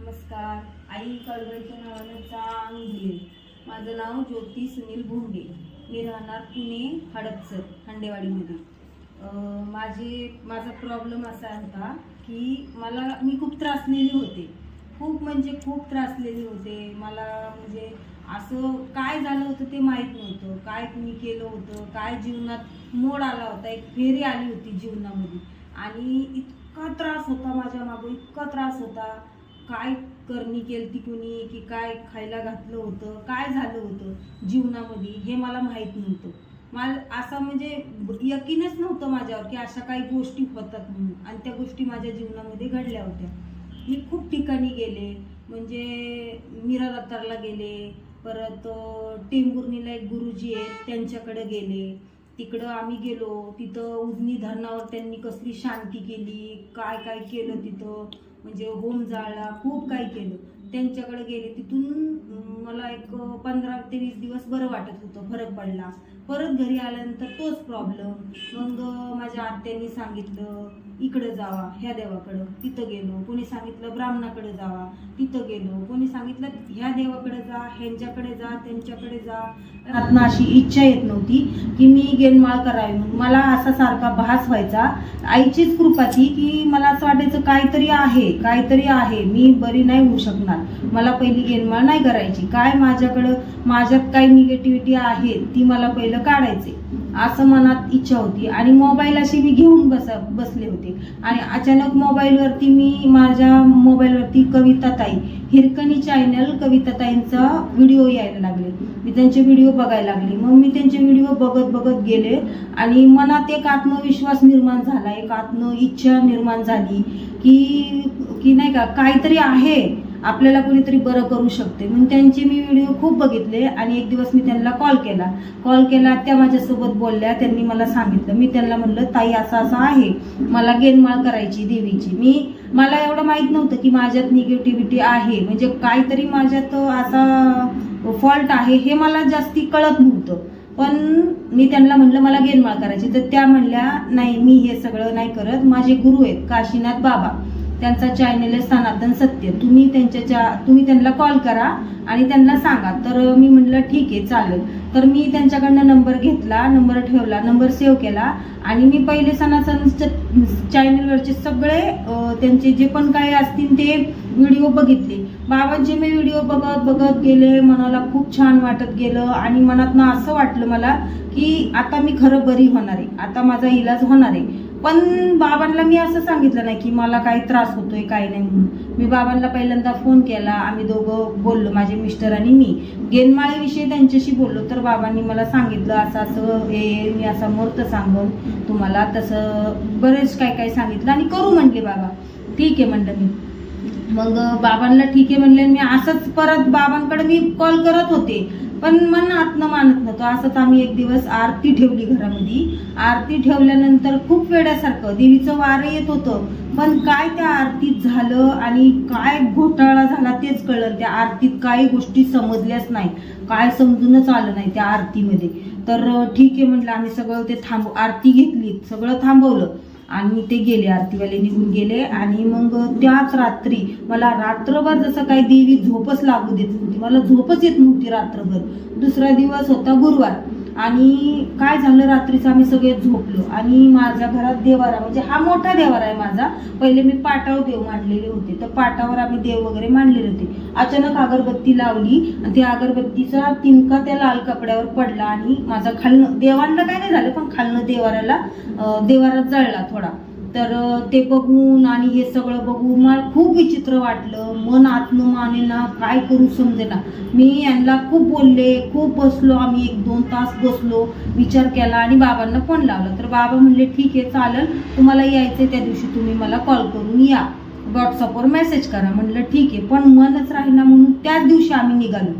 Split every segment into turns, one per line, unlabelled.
नमस्कार. आई कळवळीच्या नावानं चांग दिले. माझं नाव ज्योती सुनील भोंडे मी राहणार पुणे हडपसर खंडेवाडीमध्ये. माझे माझा प्रॉब्लेम असा होता की मला मी खूप त्रासलेली होते. खूप म्हणजे खूप त्रासलेली होते. मला म्हणजे असं काय झालं होतं ते माहीत नव्हतं. काय मी केलं होतं? काय जीवनात मोड आला होता? एक फेरी आली होती जीवनामध्ये. आणि इतका त्रास होता माझ्या मागं. इतका त्रास होता. काय करणी केली ती कुणी की काय खायला घातलं होतं काय झालं होतं जीवनामध्ये हे मला माहीत नव्हतं. मला असा म्हणजे यकीनच नव्हतं माझ्यावर की अशा काही गोष्टी होतात म्हणून. आणि त्या गोष्टी माझ्या जीवनामध्ये घडल्या होत्या. मी खूप ठिकाणी गेले म्हणजे मीरा दत्तारला गेले परत टेंबुर्णीला एक गुरुजी आहेत त्यांच्याकडे गेले. तिकडं आम्ही गेलो तिथं उजनी धरणावर त्यांनी कसली शांती केली काय काय केलं तिथं. म्हणजे होम जाळला खूप काही केलं. त्यांच्याकडे गेले तिथून मला एक पंधरा ते वीस दिवस बरं वाटत होतं फरक पडला. परत घरी आल्यानंतर तोच प्रॉब्लेम मग माझ्या आत्यानी सांगितलं इकडं जावा ह्या देवाकडं. तिथं गेलो कोणी सांगितलं ब्राह्मणाकडे जावा तिथं गेलो. कोणी सांगितलं ह्या देवाकडे जा ह्यांच्याकडे जा त्यांच्याकडे जा. आत्मा अशी इच्छा येत नव्हती की मी गेनमाळ करावी. म्हणून मला असा सारखा भास व्हायचा आईचीच कृपा ती की मला असं वाटायचं काहीतरी आहे काहीतरी आहे. मी बरी नाही होऊ शकणार. मला पहिली गेनमाळ नाही करायची. काय माझ्याकडं माझ्यात काही निगेटिव्हिटी आहे ती मला पहिलं काढायचे असं मनात इच्छा होती. आणि मोबाईल अशी मी घेऊन बस बसले होते. आणि अचानक मोबाईलवरती मी माझ्या मोबाईलवरती कविताताई हिरकणी चॅनल कविताताईंचा व्हिडिओ यायला लागले. मी त्यांचे व्हिडिओ बघायला लागले. मग मी त्यांचे व्हिडिओ बघत बघत गेले. आणि मनात एक आत्मविश्वास निर्माण झाला. एक आत्म इच्छा निर्माण झाली की की नाही का काहीतरी आहे. आपल्याला कोणीतरी बरं करू शकते. म्हणून त्यांचे मी व्हिडिओ खूप बघितले आणि एक दिवस मी त्यांना कॉल केला. कॉल केला त्या माझ्यासोबत बोलल्या त्यांनी मला सांगितलं. मी त्यांना म्हणलं ताई असं असं आहे. मला गेनमाळ करायची देवीची. मी मला एवढं माहीत नव्हतं की माझ्यात निगेटिव्हिटी आहे. म्हणजे काहीतरी माझ्यात असा फॉल्ट आहे हे मला जास्ती कळत नव्हतं. पण मी त्यांना म्हणलं मला गेनमाळ करायची. तर त्या म्हणल्या नाही मी हे सगळं नाही करत. माझे गुरु आहेत काशीनाथ बाबा. त्यांचा चॅनल आहे सनातन सत्य. तुम्ही त्यांच्या तुम्ही त्यांना कॉल करा आणि त्यांना सांगा. तर मी म्हणलं ठीक आहे चालेल. तर मी त्यांच्याकडनं नंबर घेतला नंबर ठेवला नंबर सेव्ह केला आणि मी पहिले सनातन चॅनलवरचे सगळे त्यांचे जे पण काही असतील ते व्हिडिओ बघितले. बाबांचे मी व्हिडिओ बघत बघत गेले. मनाला खूप छान वाटत गेलं आणि मनातनं असं वाटलं मला की आता मी खरं बरी होणार आहे. आता माझा इलाज होणार आहे. पण बाबांना मी असं सांगितलं नाही की मला काही त्रास होतोय काही नाही म्हणून. मी बाबांना पहिल्यांदा फोन केला आम्ही दोघं बोललो माझे मिस्टर आणि मी. गेनमाळेविषयी त्यांच्याशी बोललो तर बाबांनी मला सांगितलं असं असं हे मी असा मूर्त सांगून तुम्हाला तसं बरेच काय काय सांगितलं आणि करू म्हणले बाबा. ठीक आहे म्हणलं मी. मग बाबांना ठीक आहे म्हणले मी असंच परत बाबांकडे मी कॉल करत होते. पण मन आत्म मानत नव्हतं. असंच आम्ही एक दिवस आरती ठेवली घरामध्ये. आरती ठेवल्यानंतर खूप वेड्यासारखं. देवीचं वारं येत होतं. पण काय त्या आरतीत झालं आणि काय घोटाळा झाला तेच कळलं. त्या आरतीत काही गोष्टी समजल्याच नाही काय समजूनच आलं नाही त्या आरतीमध्ये. तर ठीक आहे म्हटलं आम्ही सगळं ते थांब आरती घेतली सगळं थांबवलं. आणि ते गेले आरतीवाले निघून गेले. आणि मग त्याच रात्री मला रात्रभर जसं काही देवी झोपच लागू देत नव्हती. मला झोपच येत नव्हती रात्रभर. दुसरा दिवस होता गुरुवार. आणि काय झालं रात्रीचं आम्ही सगळे झोपलो. आणि माझ्या घरात देवारा म्हणजे हा मोठा देवारा आहे माझा. पहिले मी पाटावर देव मांडलेले होते. तर पाटावर आम्ही देव वगैरे मांडलेले होते. अचानक अगरबत्ती लावली आणि त्या अगरबत्तीचा तिनका त्या लाल कपड्यावर पडला आणि माझा खालनं देवांना काय नाही झालं पण खालनं देवाराला देवारात देवारा जळला थोडा. तर ते बघून आणि हे सगळं बघून मला खूप विचित्र वाटलं. मन आत्म मानेना काय करू समजेना मी यांना खूप बोलले खूप बसलो. आम्ही एक दोन तास बसलो विचार केला आणि बाबांना फोन लावला. तर बाबा म्हणले ठीक आहे चालेल. तुम्हाला यायचंय त्या दिवशी. तुम्ही मला कॉल करून या. व्हॉट्सअपवर मेसेज करा. म्हणलं ठीक आहे पण मनच राहीना म्हणून त्याच दिवशी आम्ही निघालो.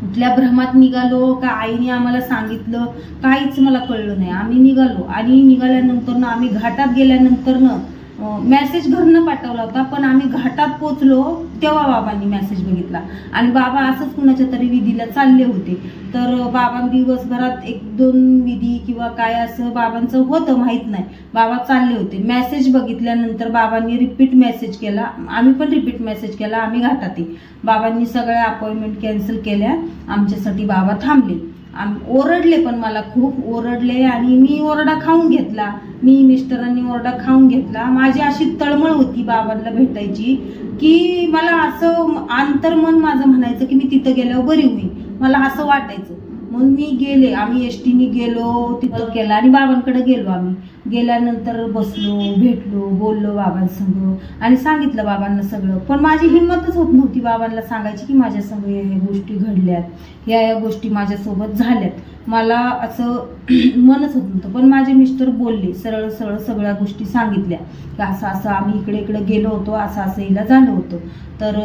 कुठल्या भ्रमात निघालो का आईने आम्हाला सांगितलं काहीच मला कळलं नाही. आम्ही निघालो आणि निघाल्यानंतर ना आम्ही घाटात गेल्यानंतर ना मेसेज घरनं पाठवला होता पण आम्ही घाटात पोचलो तेव्हा बाबांनी मेसेज बघितला. आणि बाबा असंच कुणाच्या तरी विधीला चालले होते. तर बाबां दिवसभरात एक दोन विधी किंवा काय असं बाबांचं होतं माहीत नाही. बाबा चालले होते. मेसेज बघितल्यानंतर बाबांनी रिपीट मेसेज केला. आम्ही पण रिपीट मेसेज केला. आम्ही घाटात बाबांनी सगळ्या अपॉइंटमेंट कॅन्सल केल्या. आमच्यासाठी बाबा थांबले. आम ओरडले पण मला खूप ओरडले आणि मी ओरडा खाऊन घेतला. मी मिस्टरांनी ओरडा खाऊन घेतला. माझी अशी तळमळ होती बाबांना भेटायची की मला असं अंतर्मन माझं म्हणायचं की मी तिथं गेल्यावर बरी होईल मला असं वाटायचं. मग मी गेले. आम्ही एस टीने गेलो तिथं केलं. आणि बाबांकडे गेलो आम्ही. गेल्यानंतर बसलो भेटलो बोललो बाबांसंग. आणि सांगितलं बाबांना सगळं. पण माझी हिंमतच होत नव्हती बाबांना सांगायची की माझ्या संग या या गोष्टी घडल्यात. या या गोष्टी माझ्यासोबत झाल्यात. मला असं मनच होत नव्हतं. पण माझे मिस्टर बोलले सरळ सरळ सगळ्या गोष्टी सांगितल्या. की असं असं आम्ही इकडे इकडे गेलो होतो असं असं हिला झालं होतं. तर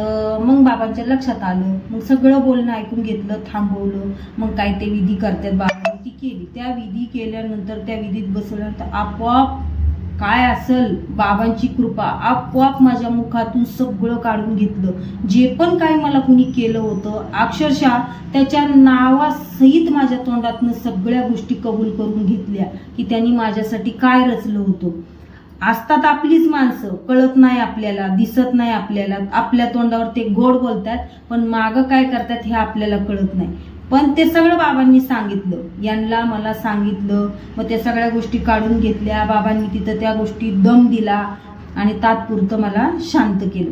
मग बाबांच्या लक्षात आलं. मग सगळं बोलणं ऐकून घेतलं थांबवलं. मग काय ते विधी करतात बाबांनी ती केली. त्या विधी केल्यानंतर त्या विधीत बसवल्यानंतर आपोआप काय असेल बाबांची कृपा आपोआप माझ्या मुखातून सगळं काढून घेतलं. जे पण काय मला कुणी केलं होतं अक्षरशः त्याच्या नावासहित माझ्या तोंडातनं सगळ्या गोष्टी कबूल करून घेतल्या की त्यांनी माझ्यासाठी काय रचलं होतं. असतात आपलीच माणसं कळत नाही आपल्याला दिसत नाही आपल्याला. आपल्या तोंडावर ते गोड बोलतात पण मागं काय करतात हे आपल्याला कळत नाही. पण ते सगळं बाबांनी सांगितलं. यांना मला सांगितलं. मग त्या सगळ्या गोष्टी काढून घेतल्या. बाबांनी तिथं त्या गोष्टी दम दिला आणि तात्पुरतं मला शांत केलं.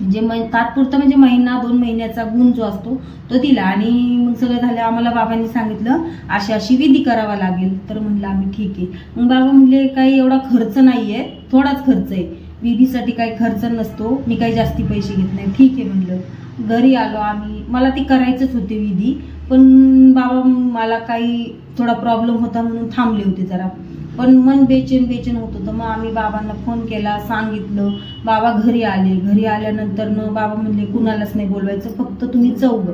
म्हणजे मै तात्पुरतं म्हणजे महिना दोन महिन्याचा गुण जो असतो तो दिला. आणि मग सगळं झालं. आम्हाला बाबांनी सांगितलं अशी अशी विधी करावा लागेल. तर म्हणलं आम्ही ठीक आहे. मग बाबा म्हणले काही एवढा खर्च नाही आहे थोडाच खर्च आहे. विधीसाठी काही खर्च नसतो. मी काही जास्ती पैसे घेत नाही. ठीक आहे म्हणलं. घरी आलो आम्ही. मला ती करायचंच होती विधी पण बाबा मला काही थोडा प्रॉब्लेम होता म्हणून थांबले होते जरा. पण मन बेचेन बेचेन होत होतं. मग आम्ही बाबांना फोन केला सांगितलं. बाबा घरी आले. घरी आल्यानंतर न बाबा म्हणले कुणालाच नाही बोलवायचं. फक्त तुम्ही चौघ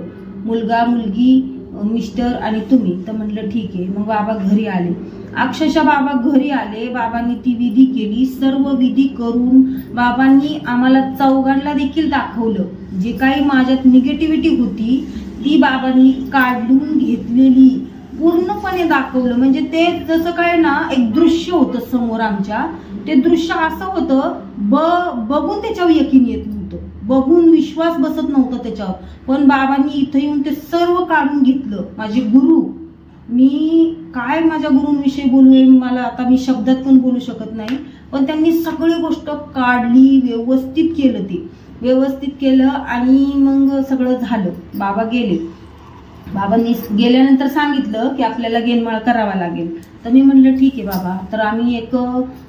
मुलगा मुलगी मिस्टर आणि तुम्ही. तर म्हटलं ठीक आहे. मग बाबा घरी आले. अक्षरशः बाबा घरी आले बाबांनी ती विधी केली सर्व विधी करून बाबांनी आम्हाला चौघांना देखील दाखवलं. जे काही माझ्यात निगेटिव्हिटी होती ती बाबांनी काढून घेतलेली पूर्णपणे दाखवलं. म्हणजे ते जसं काय ना एक दृश्य होतं समोर आमच्या. ते दृश्य असं होतं ब बघून त्याच्यावर यकीन येत नव्हतं. बघून विश्वास बसत नव्हता त्याच्यावर. पण बाबांनी इथं येऊन ते सर्व काढून घेतलं. माझे गुरु मी काय माझ्या गुरूंविषयी बोलू हे मला आता मी शब्दात पण बोलू शकत नाही पण त्यांनी सगळी गोष्ट काढली व्यवस्थित केलं ते. व्यवस्थित केलं आणि मग सगळं झालं. बाबा गेले. बाबांनी गेल्यानंतर सांगितलं की आपल्याला गेनमाळ करावा लागेल. तर मी म्हणलं ठीक आहे बाबा. तर आम्ही एक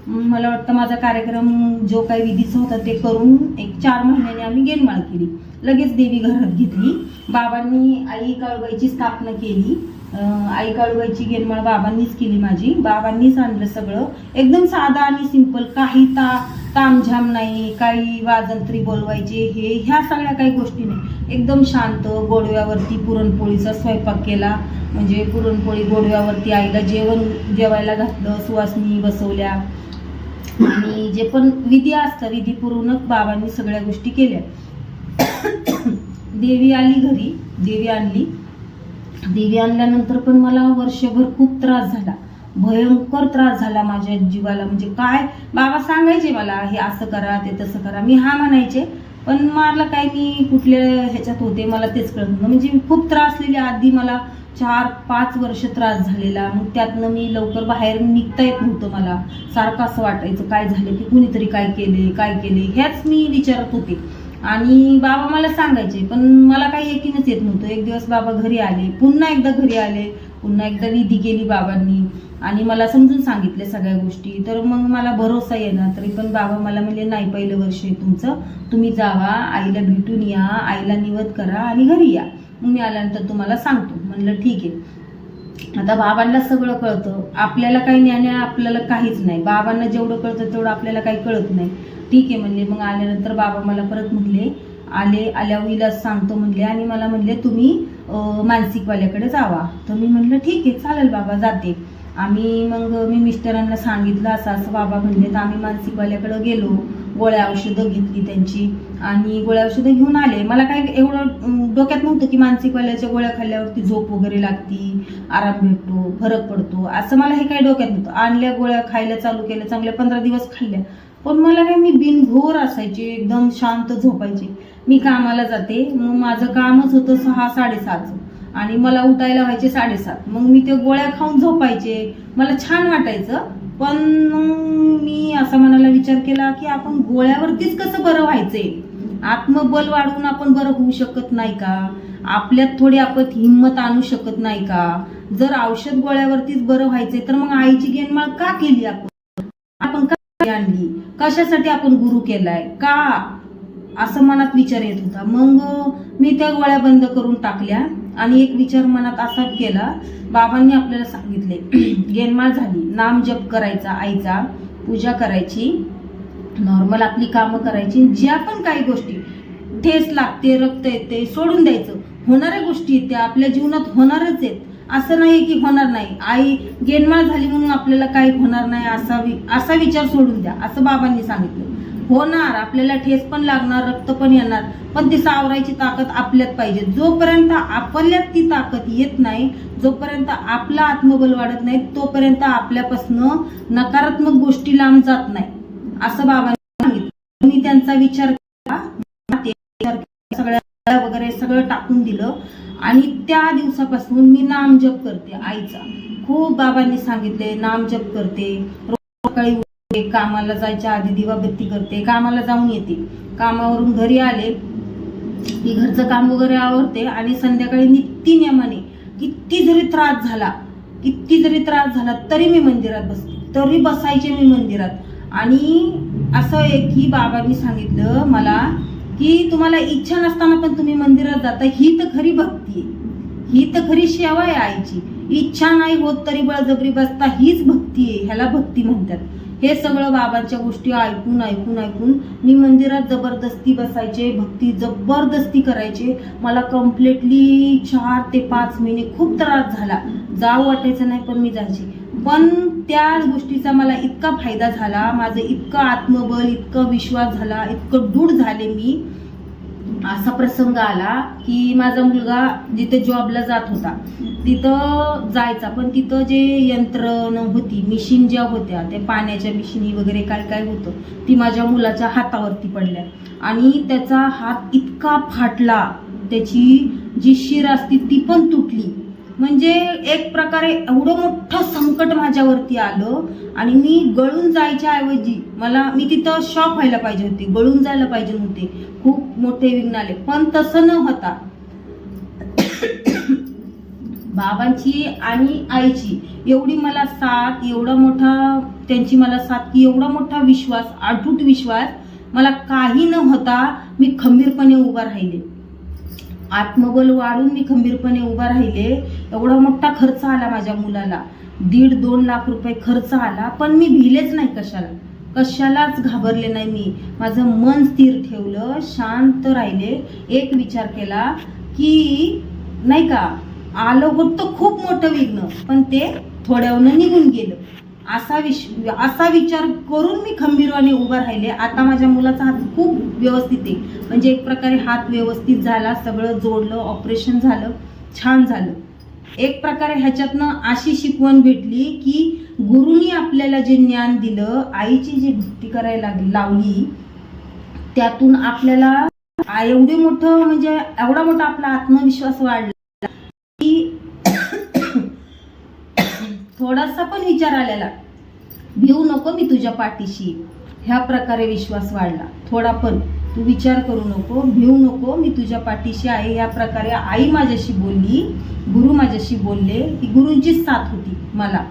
मला वाटतं माझा कार्यक्रम जो काही विधीचा होता ते करून एक चार महिन्याने आम्ही गेनमाळ केली. लगेच देवी घरात घेतली. बाबांनी आई काळबाईची स्थापना केली. आई काळूबाईची गेनमाळ बाबांनीच केली माझी. बाबांनीच आणलं सगळं. एकदम साधा आणि सिंपल काही ता तामझाम नाही काही वाजंत्री बोलवायचे हे ह्या सगळ्या काही गोष्टी नाही. एकदम शांत गोडव्यावरती पुरणपोळीचा स्वयंपाक केला. म्हणजे पुरणपोळी गोडव्यावरती आईला जेवण जेवायला घातलं सुवासनी बसवल्या. आणि जे पण विधी असतं विधीपूर्वक बाबांनी सगळ्या गोष्टी केल्या. देवी आली घरी. देवी आणली. देवी आणल्यानंतर पण मला वर्षभर खूप त्रास झाला. भयंकर त्रास झाला माझ्या जीवाला. म्हणजे काय? बाबा सांगायचे मला हे असं करा ते तसं करा. मी हा म्हणायचे पण मला काय? मी कुठल्या ह्याच्यात होते मला तेच कळत नव्हतं. म्हणजे मी खूप त्रासलेली आधी मला चार पाच वर्ष त्रास झालेला. मग त्यातनं मी लवकर बाहेर निघता येत नव्हतं मला. सारखं असं वाटायचं काय झालं? की कुणीतरी काय केले काय केले ह्याच मी विचारत होते. आणि बाबा मला सांगायचे पण मला काही यकीनच येत नव्हतं. एक दिवस बाबा घरी आले पुन्हा एकदा घरी आले पुन्हा एकदा विधी केली बाबांनी. आणि मला समजून सांगितले सगळ्या गोष्टी. तर मग मला भरोसा येणार तरी पण बाबा मला म्हणले नाही पहिलं वर्ष आहे तुमचं. तुम्ही जावा आईला भेटून या आईला निवद करा आणि घरी या. मग मी आल्यानंतर तुम्हाला सांगतो. म्हणलं ठीक आहे. आता बाबांना सगळं कळतं. आपल्याला काही ज्ञान आहे आपल्याला काहीच नाही. बाबांना जेवढं कळतं तेवढं आपल्याला काही कळत नाही. ठीक आहे म्हणले. मग आल्यानंतर बाबा मला परत म्हणले आले आल्यावर विलास सांगतो म्हणले आणि मला म्हणले तुम्ही मानसिकवाल्याकडे जावा. तर मी म्हटलं ठीक आहे चालेल बाबा जाते. आम्ही मग मी मिस्टरांना सांगितलं असं असं बाबा म्हणले तर आम्ही मानसिकवाल्याकडे गेलो. गोळ्या औषधं घेतली त्यांची. आणि गोळ्या औषधं घेऊन आले. मला काय एवढं डोक्यात नव्हतं की मानसिकवाल्याच्या गोळ्या खाल्ल्यावरती झोप वगैरे लागती आराम भेटतो फरक पडतो. असं मला हे काय डोक्यात नव्हतं. आणल्या गोळ्या खायला चालू केल्या चांगल्या पंधरा दिवस खाल्ल्या. पण मला काय मी बिनघोर असायचे एकदम शांत झोपायचे. मी कामाला जाते मग माझं कामच होतं सहा साडेसहाचं. आणि मला उठायला व्हायचे साडेसात. मग मी ते गोळ्या खाऊन झोपायचे. मला छान वाटायचं पण मग मी असा मनाला विचार केला की आपण गोळ्यावरतीच कसं बरं व्हायचंय? आत्मबल वाढवून आपण बरं होऊ शकत नाही का? आपल्यात थोडी आपण हिंमत आणू शकत नाही का? जर औषध गोळ्यावरतीच बरं व्हायचंय तर मग आईची गेनमाळ का केली आपण? आपण का आणली? कशासाठी आपण गुरु केलाय? का? असं मनात विचार येत होता. मग मी त्या गोळ्या बंद करून टाकल्या आणि एक विचार मनात असा केला बाबांनी आपल्याला सांगितले गेनमाळ झाली. नाम जप करायचा आईचा पूजा करायची. नॉर्मल आपली कामं करायची. ज्या पण काही गोष्टी ठेस लागते रक्त येते सोडून द्यायचं. होणाऱ्या गोष्टी आहेत त्या आपल्या जीवनात होणारच आहेत. असं नाही की होणार नाही. आई गेनमाळ झाली म्हणून आपल्याला काही होणार नाही असा वि असा विचार सोडून द्या असं बाबांनी सांगितलं. होणार आपल्याला ठेस पण लागणार रक्त पण येणार पण ती सावरायची ताकद आपल्यात पाहिजे. जोपर्यंत आपल्यात ती ताकद येत नाही जोपर्यंत आपला आत्मबल वाढत नाही तोपर्यंत आपल्यापासनं नकारात्मक गोष्टी लांब जात नाही. असं बाबांनी सांगितलं. मी त्यांचा विचार केला. सगळ्या वगैरे सगळं टाकून दिलं. आणि त्या दिवसापासून मी नामजप करते आईचा. खूप बाबांनी सांगितले नामजप करते. सकाळी उठते कामाला जायच्या आधी दिवाबत्ती करते कामाला जाऊन येते. कामावरून घरी आले की घरचं काम वगैरे आवडते आणि संध्याकाळी नित्य नियमाने किती जरी त्रास झाला किती जरी त्रास झाला तरी मी मंदिरात बसते. तरी बसायचे मी मंदिरात. आणि असं एक की बाबांनी सांगितलं मला की तुम्हाला इच्छा नसताना पण तुम्ही मंदिरात जाता ही तर खरी भक्ती आहे. ही तर खरी सेवा आहे आईची. इच्छा नाही होत तरी बळजबरी बसता हीच भक्ती आहे ह्याला भक्ती म्हणतात. हे सगळं बाबांच्या गोष्टी ऐकून ऐकून ऐकून मी मंदिरात जबरदस्ती बसायचे भक्ती जबरदस्ती करायचे. मला कम्प्लिटली चार ते पाच महिने खूप त्रास झाला. जाऊ वाटायचं नाही पण मी जायचे. पण त्या गोष्टीचा मला इतका फायदा झाला माझं इतकं आत्मबल इतकं विश्वास झाला इतकं दृढ झाले मी. असा प्रसंग आला की माझा मुलगा जिथे जॉबला जात होता तिथं जायचा. पण तिथं जे यंत्रणं होती मिशीन ज्या होत्या त्या पाण्याच्या मिशिनी वगैरे काय काय होतं ती माझ्या मुलाच्या हातावरती पडल्या. आणि त्याचा हात इतका फाटला त्याची जी शिर असती ती पण तुटली. म्हणजे एक प्रकारे एवढं मोठं संकट माझ्यावरती आलं आणि मी गळून जायच्या ऐवजी मला मी तिथं शॉक व्हायला पाहिजे होते गळून जायला पाहिजे नव्हते. खूप मोठे विघ्न आले. पण तसं न होता बाबांची आणि आईची एवढी मला साथ एवढा मोठा त्यांची मला साथ की एवढा मोठा विश्वास अटूट विश्वास मला काही न होता मी खंबीरपणे उभा राहिले. आत्मबल वाढून मी खंबीरपणे उभा राहिले. एवढा मोठा खर्च आला माझ्या मुलाला. दीड दोन लाख रुपये खर्च आला पण मी भिलेच नाही कशाला. कशालाच घाबरले नाही मी. माझं मन स्थिर ठेवलं शांत राहिले. एक विचार केला की नाही का आलं होतं खूप मोठं विघ्न पण ते थोड्यावनं निघून गेलं. असा विश असा विचार करून मी खंबीरवाने उभं राहिले. आता माझ्या मुलाचा हात खूप व्यवस्थित आहे. म्हणजे एक प्रकारे हात व्यवस्थित झाला सगळं जोडलं ऑपरेशन झालं छान झालं. एक प्रकारे ह्याच्यातनं अशी शिकवण भेटली की गुरुनी आपल्याला जे ज्ञान दिलं आईची जी भक्ती करायला लावली त्यातून आपल्याला एवढे मोठं म्हणजे एवढा मोठा आपला आत्मविश्वास वाढला की थोडासा पण विचार आलेला. भिवू नको मी तुझ्या पाठीशी. ह्या प्रकारे विश्वास वाढला. थोडा पण. तू विचार करू नको. भिवू नको. मी तुझ्या पाठीशी आहे. ह्या प्रकारे आई माझ्याशी बोलली गुरु माझ्याशी बोलले. ती गुरुंचीच साथ होती मला.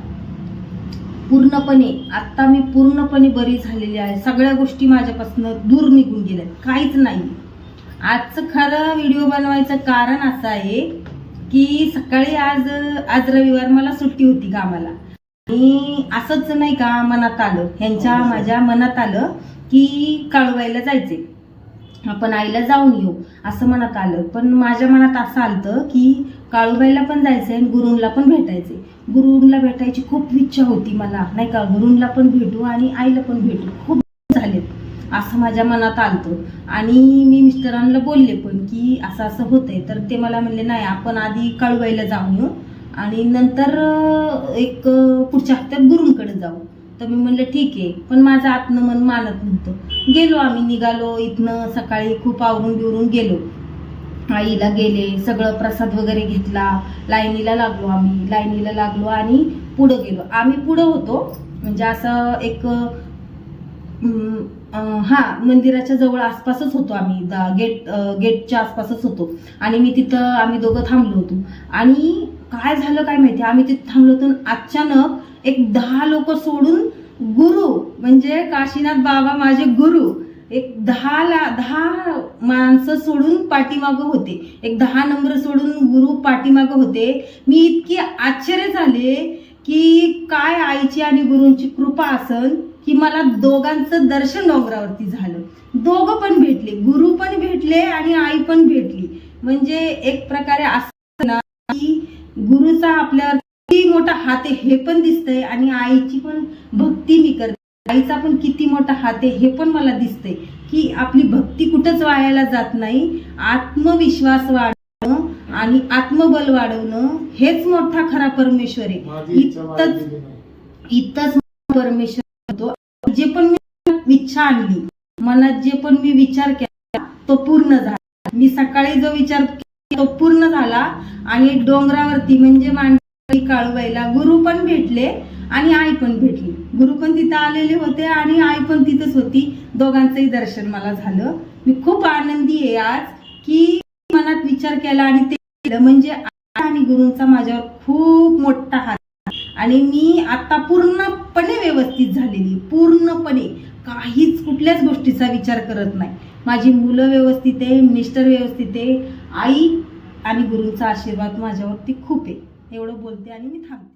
पूर्णपणे. आत्ता मी पूर्णपणे बरी झालेली आहे. सगळ्या गोष्टी माझ्यापासून दूर निघून गेल्या काहीच नाही आजचं खरं व्हिडिओ बनवायचं कारण असं आहे की सकाळी आज आज रविवार मला सुट्टी होती कामाला. आणि असंच नाही का मनात आलं ह्यांच्या माझ्या मनात आलं की काळूबाईला जायचे आपण आईला जाऊन येऊ असं मनात आलं. पण माझ्या मनात असं आलं की काळूबाईला पण जायचंय आणि गुरुंला पण भेटायचंय. गुरुंला भेटायची खूप इच्छा होती मला नाही का? गुरुंला पण भेटू आणि आईला पण भेटू. खूप असं माझ्या मनात आलतं. आणि मी मिस्टरांना बोलले पण की असं असं होतंय. तर ते मला म्हणले नाही आपण आधी काळूबाईला जाऊन येऊ आणि नंतर एक पुढच्या हप्त्यात गुरुंकडे जाऊ. तर मी म्हणलं ठीक आहे. पण माझं आतनं मन मानत नव्हतं. गेलो आम्ही निघालो. इथनं सकाळी खूप आवरून बिवरून गेलो. आईला गेले सगळं प्रसाद वगैरे घेतला. लाईनीला लागलो आम्ही. लाईनीला लागलो आणि पुढं गेलो. आम्ही पुढं होतो. म्हणजे असं एक हा मंदिराच्या जवळ आसपासच होतो आम्ही. गेट गेटच्या आसपासच होतो. आणि मी तिथं आम्ही दोघं थांबलो होतो. आणि काय झालं काय माहिती? आम्ही तिथं थांबलो होतो आणि अचानक एक दहा लोक सोडून गुरु म्हणजे काशीनाथ बाबा माझे गुरु एक दहा ला दहा माणसं सोडून पाठीमागं होते. एक दहा नंबर सोडून गुरु पाठीमागं होते. मी इतकी आश्चर्य झाले की काय आईची आणि गुरूंची कृपा असन. की मला दोघांचं दर्शन डोंगरावरती झालं. दोघं पण भेटले गुरु पण भेटले आणि आई पण भेटली. म्हणजे एक प्रकारे असं ना की गुरुचा आपल्यावर किती मोठा हात आहे हे पण दिसतंय आणि आईची पण भक्ती मी करते. आईचा पण किती मोठा हात आहे हे पण मला दिसतंय की आपली भक्ती कुठंच वायाला जात नाही. आत्मविश्वास वाढवणं आणि आत्मबल वाढवणं हेच मोठा खरा परमेश्वर आहे. इतकंच परमेश्वर होतो. जे पण मी इच्छा आणली मनात जे पण मी विचार केला तो पूर्ण झाला. मी सकाळी जो विचार केला तो पूर्ण झाला आणि डोंगरावरती म्हणजे मांडवी काळूबाईला गुरु पण भेटले आणि आई पण भेटली. गुरु पण तिथं आलेले होते आणि आई पण तिथंच होती. दोघांचंही दर्शन मला झालं. मी खूप आनंदी आहे आज की मनात विचार केला आणि ते म्हणजे आई आणि गुरूंचा माझ्यावर खूप मोठा हात आणि मी आता पूर्णपणे व्यवस्थित झालेली पूर्णपणे काहीच कुठल्याच गोष्टीचा विचार करत नाही. माझी मुलं व्यवस्थित आहे मिस्टर व्यवस्थित आहे आई आणि गुरूंचा आशीर्वाद माझ्यावरती खूप आहे. एवढं बोलते आणि मी थांबते.